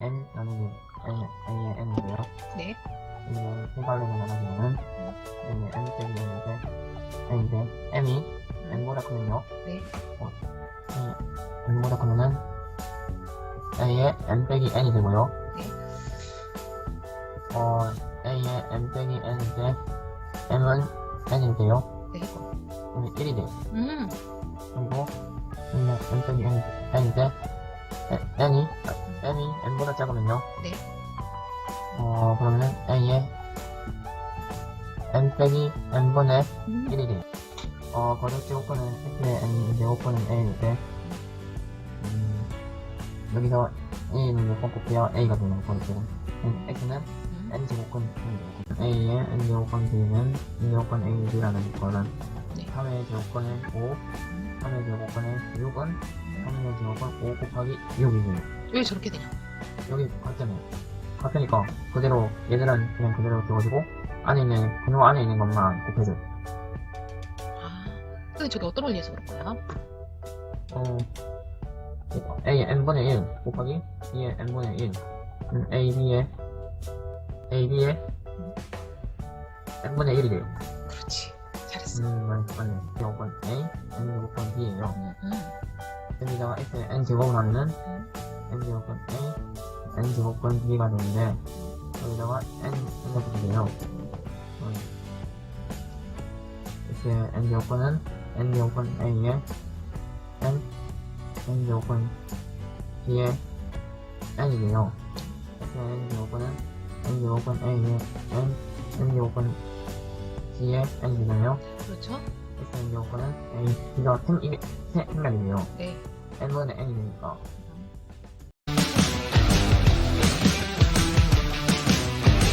n n이고요. 네. 이는 세발레로 나눠주면 n의 n 빼기 n인데 n인데 m이 n보다 크면요. 네. 이 n보다 크면은 a의 n 빼기 n이 되고요. 네. 어 a의 n 빼기 n인데 m은 n이 돼요. 네. 그러면 1이 돼요. 음. 그리고 n의 n 빼기 n, n인데 에- n이 n이 n보다 작으면요. 네. 어 그러면은 a의 n 빼기 n분의 음. 1이 돼요. 어 거듭 제곱근은 x의 n 제곱근은 a인데 음, 여기서 a는 몇번 곱해야 a가 되는. 음, x는 음. n 제곱근 a의 n 제곱근 b는 n 제곱근 a b라는 거는 네. 3의 제곱근은 5, 음. 3의 제곱근은 6은 3의 제곱근 5 곱하기 6이 돼요. 왜 저렇게 되냐? 여기 같잖아요. 같으니까 그대로 얘들은 그냥 그대로 적어주고 안에 있는 근호 안에 있는 것만 곱해줘요. 아. 근데 저게 어떤 원리에서 그런 거야? 어, a의 n분의 1 곱하기 b의 n분의 1 음, a, b의 a, b의 n분의 1이 돼요. 그렇지. 잘했어. 음, 맞- 맞네. 제곱은 a, n 제곱은 b예요. 음. 음. 여기다가 x의 n 제곱을 하면은 음. n 제곱은 a, n 제곱은 b가 되는데 여기다가 n 생각해도 돼요. 음. x의 n 제곱은 n 제곱은 a의 n, n 제곱은 b의 n이잖아요. 그렇죠? n 제곱은 a, 생, 이게 세, 생각이에요. 네. n분의 n이니까